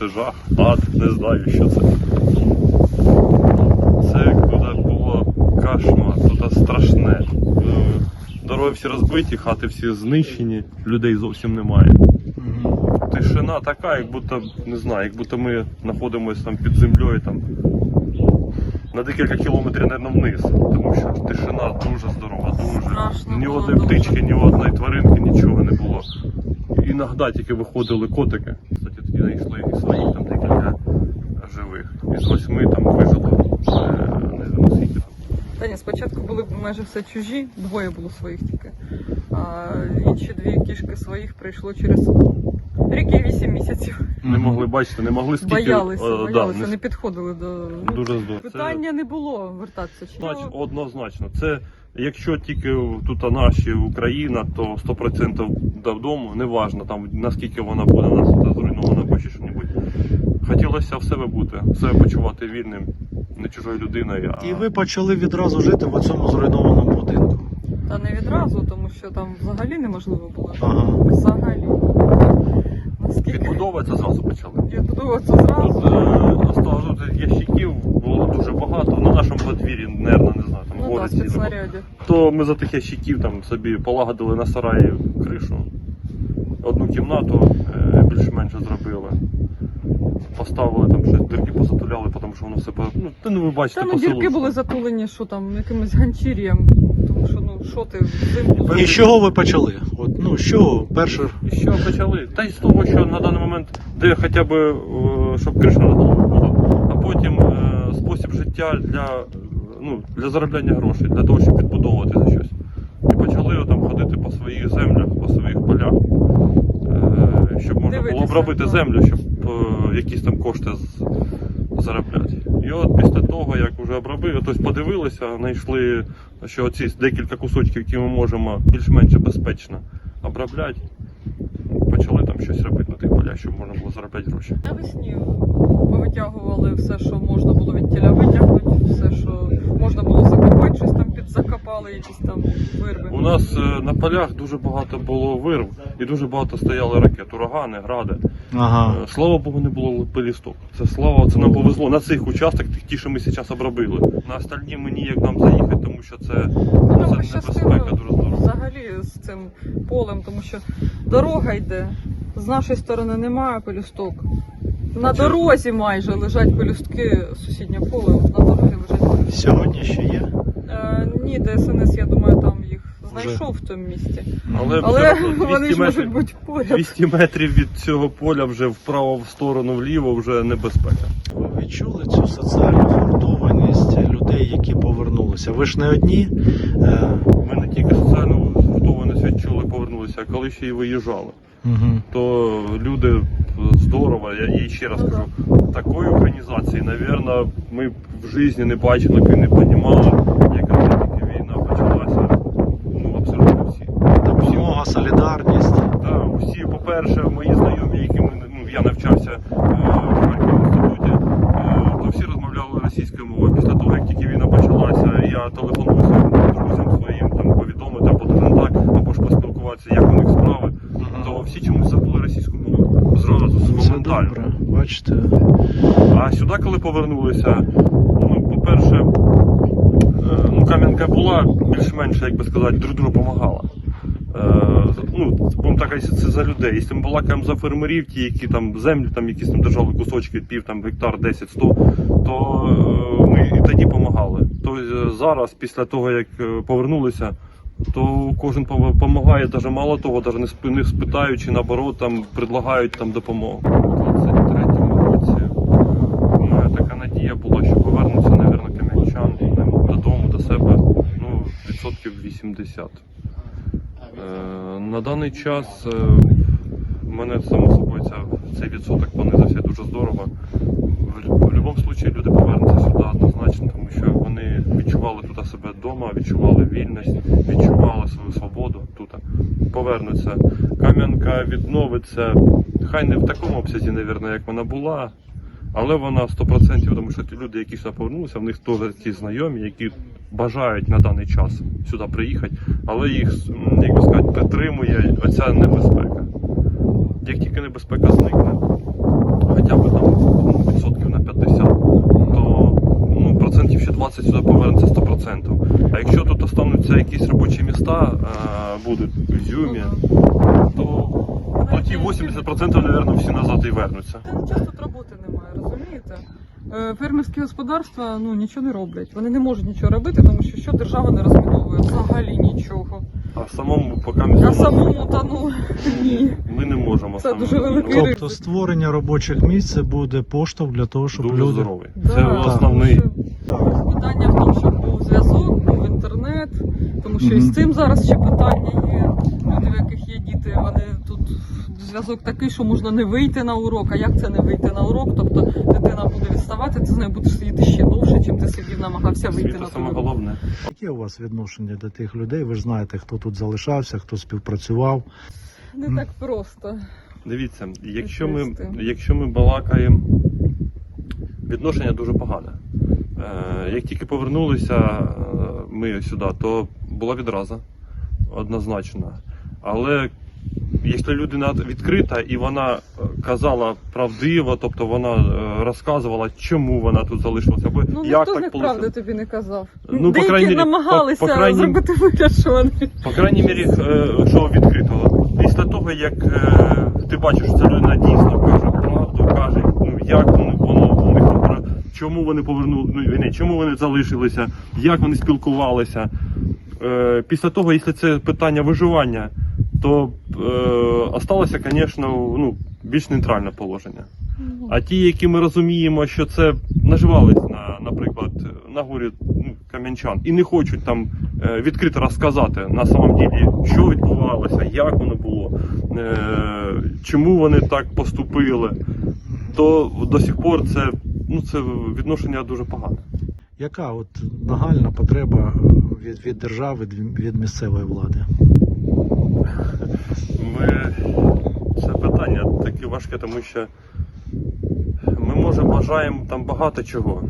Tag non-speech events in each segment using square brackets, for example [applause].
це жах, ад, не знаю, що це. Це куди було кошмар, тут страшне. Е, Дороги всі розбиті, хати всі знищені, людей зовсім немає. Тишина така, як будто, не знаю, як будто ми знаходимося там під землею там на декілька кілометрів, мабуть, вниз. Тому що тишина дуже здорова, дуже. Страшно Ні одної птички, ні одної тваринки, нічого не було. Іноді тільки виходили котики. Тоді знайшли і своїх там декілька живих. Із восьми там вижило. Не знаю скільки там. Та ні, спочатку були майже все чужі, двоє було своїх тільки. А інші дві кішки своїх прийшло через рік і вісім місяців. Не могли бачити, не могли скільки. Боялися, е, боялися, да, не підходили до. Дуже здорово. Питання не було вертатися. Чи Знач, однозначно. Це якщо тільки тут наші Україна, то 100% додому, неважно там наскільки вона буде у нас зруйнована або ще що-небудь. Хотілося в себе бути, себе почувати вільним, не чужою людиною. А... І ви почали відразу жити в цьому зруйнованому будинку. Та не відразу, тому що там взагалі неможливо було. жити. Ага. Взагалі. Наскільки Відбудовуватися зразу почали. відбудовуватися Тут зразу. е, осталось ящиків було дуже багато. На нашому подвір'ї, нервно, не там Ну спецснарядів. То ми за тих ящиків там собі полагодили на сараї кришу. Одну кімнату е, більш-менш зробили. Поставили там щось дірки позатуляли, тому що воно все. Ну, та ну ви бачите, Та ну дірки були затулені, що там, якимось ганчір'ям. Тому що ну що ти взимку. І з чого ви почали? От, ну, з чого перше? І що почали? Та й з того, що на даний момент, де хоча б е, щоб криша над головою була, а потім е, спосіб життя для, ну, для заробляння грошей, для того, щоб відбудовувати за щось. І почали там ходити по своїх землях, по своїх полях, е, щоб можна було обробити землю, щоб е, якісь там кошти заробляти. І от після того, як вже обробили, тобто подивилися, знайшли, що ці декілька кусочків, які ми можемо більш-менш безпечно обробляти, почали там щось робити на тих полях, щоб можна було заробляти гроші. Навесні повитягували все, що можна було від тіля витягнути, все, що можна було закопати, щось там підзакопали, якісь там вирви. У нас е, на полях дуже багато було вирв і дуже багато стояли ракет, урагани, гради. Ага. Е, Слава Богу, не було пилісток. Це слава, це нам повезло. На цих участках, ті, що ми зараз обробили. На остальні ми ніяк нам заїхати, тому що це, Ну, це небезпека дуже здорова. взагалі з цим полем, тому що дорога йде. З нашої сторони немає пелюсток. На дорозі майже лежать пелюстки сусіднє поле, на дорозі лежать пелюстки. Сьогодні ще є? Е, ні, ДСНС, я думаю, там їх знайшов в цьому місці. Але, Але вже [laughs] 200 вони ж метрів- можуть бути поряд. 200 метрів від цього поля вже вправо в сторону вліво вже небезпека. Ви відчули цю соціальну згуртованість людей, які повернулися? Ви ж не одні. Е, Ми не тільки соціальну згуртованість відчули, повернулися, а коли ще й виїжджали. угу. То люди здорово, я і ще раз Ну, кажу, такої організації, напевно, ми б в житті не бачили б і не розуміли, яка це тільки війна почалася. Ну, абсолютно всі. Допомога, солідарність. Так, всі, по-перше, мої знайомі, які ми, ну, я навчався е, в Харкові інституті, е, то всі розмовляли російською мовою. Після того, як тільки війна почалася, я телефоную своїм друзям своїм там повідомити або дуже так, або ж поспілкуватися, як у них справи, то всі чомусь забули російську мову. Зразу, Це моментально. добре. Бачите. А сюди, коли повернулися, ну, по-перше, е, ну, Кам'янка була більш-менш, як би сказати, друг другу допомагала. Е, ну, будемо так, це за людей. Якщо ми балакаємо за фермерів, ті, які там землі, там якісь там держали кусочки, пів там гектар, 10-100, то е, ми і тоді допомагали. То е, зараз, після того, як повернулися, то кожен допомагає, навіть мало того, навіть не сп- не спитаючи, наоборот, там предлагають там допомогу. У 23-му році моя така надія була, що повернуться, мабуть, кам'янчан додому, до себе, ну, відсотків 80. Е, на даний час е, в мене само собою цей відсоток понизився дуже здорово. В, в будь-якому випадку люди повернуться сюди однозначно, тому що вони відчували тут себе вдома, відчували вільність, відчували свою свободу тут. Повернуться. Кам'янка відновиться, хай не в такому обсязі, мабуть, як вона була. Але вона 100%, тому що ті люди, які сюди повернулися, в них теж ті знайомі, які бажають на даний час сюди приїхати, але їх, як би сказати, притримує оця небезпека. Як тільки небезпека зникне, хоча б там ну, відсотків на 50, то ну, процентів ще 20 сюди повернеться 100%. А якщо тут остануться якісь робочі міста, е, будуть в Ізюмі, то ну, ті 80% мабуть, всі назад і вернуться. Часто роботи немає, Фермерські господарства ну нічого не роблять. Вони не можуть нічого робити, тому що що держава не розміновує взагалі нічого. А самому поки ми, А самому та ну [laughs] ні. ми не можемо. Це самому. дуже великий Ну, ризик. Тобто створення робочих місць це буде поштовх для того, щоб Дуже люди. здоровий. Да, Це тому основний. що Питання в тому, щоб був зв'язок, був інтернет, тому що і з цим зараз ще питання є. Люди, в яких є діти, вони зв'язок такий, що можна не вийти на урок. А як це не вийти на урок? Тобто дитина буде відставати, ти з нею будеш сидіти ще довше, чим ти сидів, намагався вийти Це на саме урок. головне. Яке у вас відношення до тих людей? Ви ж знаєте, хто тут залишався, хто співпрацював. Не так просто. Дивіться, якщо ми, якщо ми балакаємо, відношення дуже погане. Е, як тільки повернулися е, ми сюди, то була відраза однозначно. Але якщо людина відкрита і вона е, казала правдиво, тобто вона е, розказувала, чому вона тут залишилася, або Ну як ніхто з так них вийшло. правди тобі не казав. Ну, по Деякі крайній мірі, намагалися по- по крайній- зробити вигляд, що вони. По крайній мірі, е, що відкритого. Після того, як е, ти бачиш, що ця людина дійсно каже правду, каже, ну як воно, воно у них там про- чому вони повернули, ну не, чому вони залишилися, як вони спілкувалися. Е, після того, якщо це питання виживання, то е, осталося, звісно, ну, більш нейтральне положення. А ті, які ми розуміємо, що це наживались на, наприклад, на горі ну, кам'янчан і не хочуть там е, відкрито розказати на самом ділі, що відбувалося, як воно було, е, чому вони так поступили, то до сих пор це, ну, це відношення дуже погане. Яка от нагальна потреба від, від держави, від, від місцевої влади? Ми це питання таке важке, тому що ми може бажаємо там багато чого.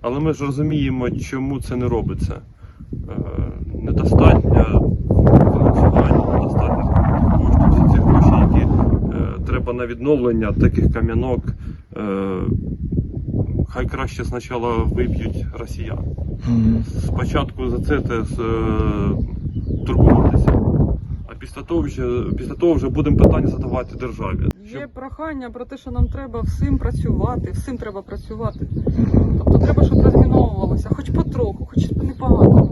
Але ми ж розуміємо, чому це не робиться. Е, Недостатньо фінансування, недостатньо коштів, всі ці гроші, які е, треба на відновлення таких кам'янок. Е, Хай краще спочатку виб'ють росіян. Спочатку за це те, турбуватися. Після того вже після того вже будемо питання задавати державі. Є прохання про те, що нам треба всім працювати, всім треба працювати. Тобто треба, щоб розміновувалося, хоч потроху, хоч непогано.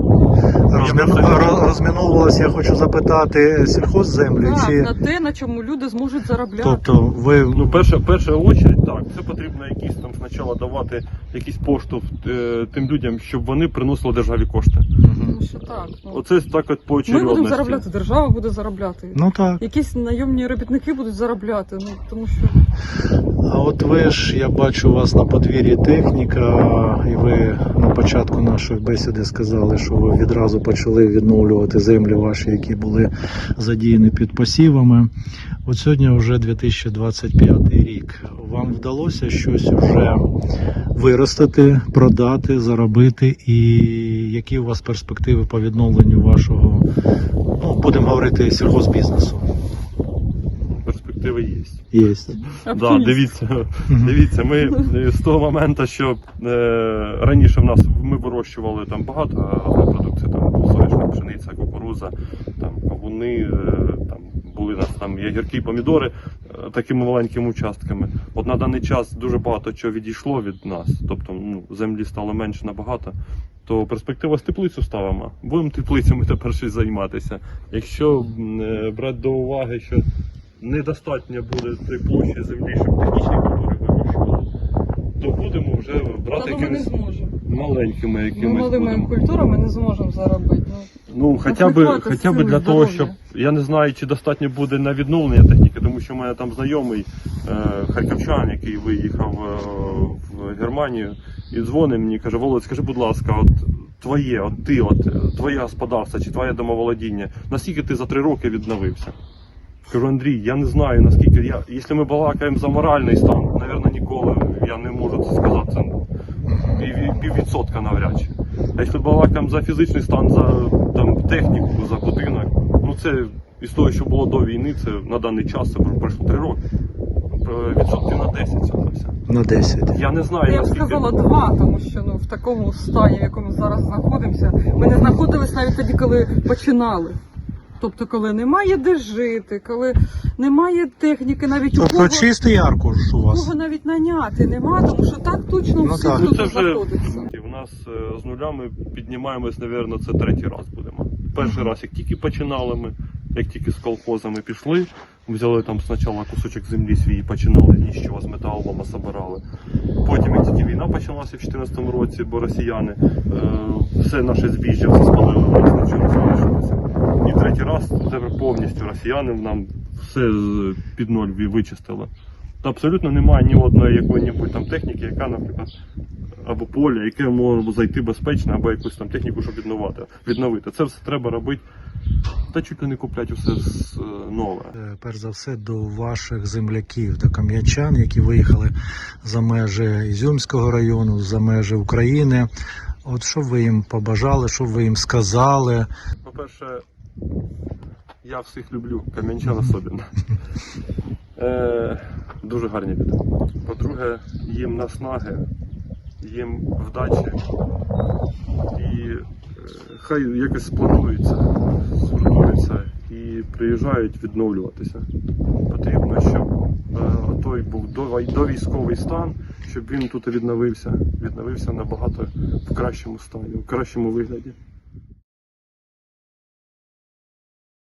Розміну... роз- Розміновувалось, я хочу запитати, сільхозземлі Так, чи. на те, на чому люди зможуть заробляти. Тобто ви Ну, перша, перша очередь, так, це потрібно якісь там спочатку давати якийсь поштовх е, тим людям, щоб вони приносили державі кошти. Тому що так. Ну, Оце так от по ми будемо заробляти, держава буде заробляти. Ну так. Якісь найомні робітники будуть заробляти. Ну тому що А от ви ж, я бачу у вас на подвір'ї техніка, і ви на початку нашої бесіди сказали, що ви відразу почали відновлювати землі ваші, які були задіяні під посівами. От сьогодні вже 2025 рік. Вам вдалося щось вже виростити, продати, заробити, і які у вас перспективи по відновленню вашого, будемо говорити, сільхозбізнесу? Перспективи є. Є. Да, дивіться, дивіться, ми е, з того моменту, що е, раніше в нас ми вирощували там багато агропродукції, там соняшник, пшениця, кукуруза, там кавуни, е, там були у нас там і огірки, помідори е, такими маленькими участками. От на даний час дуже багато чого відійшло від нас, тобто ну, землі стало менше набагато. То перспектива з теплицю ставимо. Будемо теплицями тепер щось займатися. Якщо е, брати до уваги, що недостатньо буде тої площі землі, щоб технічні культури вирощували, то будемо вже брати Але ми не якимись. Ми малими будемо. культурами не зможемо заробити. Ну, Ну, хоча б, хоча б для того, щоб я не знаю, чи достатньо буде на відновлення техніки, тому що в мене там знайомий е, харківчан, який виїхав е, в Германію, і дзвонить мені, каже: Володь, скажи, будь ласка, от твоє, от ти, от е, твоє господарство чи твоє домоволодіння, наскільки ти за три роки відновився? Кажу, Андрій, я не знаю наскільки я. Якщо ми балакаємо за моральний стан, напевно, ніколи я не можу це сказати. Це пів, піввідсотка навряд чи. А якщо балакаємо за фізичний стан, за там, техніку, за будинок, ну це із того, що було до війни, це на даний час це пройшло три роки. відсотків на 10 садився. На 10. Я не знаю, Я б наскільки. сказала два, тому що ну в такому стані, в якому зараз знаходимося, ми не знаходились навіть тоді, коли починали. Тобто, коли немає де жити, коли немає техніки, навіть у Тобто кого, чистий аркуш у вас. кого навіть наняти нема, тому що так точно Ну всі так. Ну, тут це вже знаходиться. і в нас е, з нулями піднімаємось, напевно, це третій раз будемо. Перший раз, як тільки починали ми, як тільки з колхозами пішли, взяли там спочатку кусочок землі свій і починали ні з металолома собирали. Потім, як тільки війна почалася в 2014 році, бо росіяни е, все наше збіжжя спалили, у нас нічого залишилося. І третій раз це повністю росіяни нам все під ноль ви- вичистили. Та абсолютно немає ні одної якої-небудь там техніки, яка, наприклад, або поля, яке може зайти безпечно, або якусь там техніку, щоб відновити. відновити. Це все треба робити. Та чуть ли не купляти все з- е, нове. Е, Перш за все до ваших земляків, до кам'ячан, які виїхали за межі Ізюмського району, за межі України. От що ви їм побажали, що ви їм сказали? По-перше, я всіх люблю, кам'янчан особливо. Е, дуже гарні люди. По-друге, їм наснаги, їм вдачі. І е, хай якось сплануються, згуртуються і приїжджають відновлюватися. Потрібно, щоб е, той був до, довійськовий стан, щоб він тут відновився, відновився набагато в кращому стані, в кращому вигляді.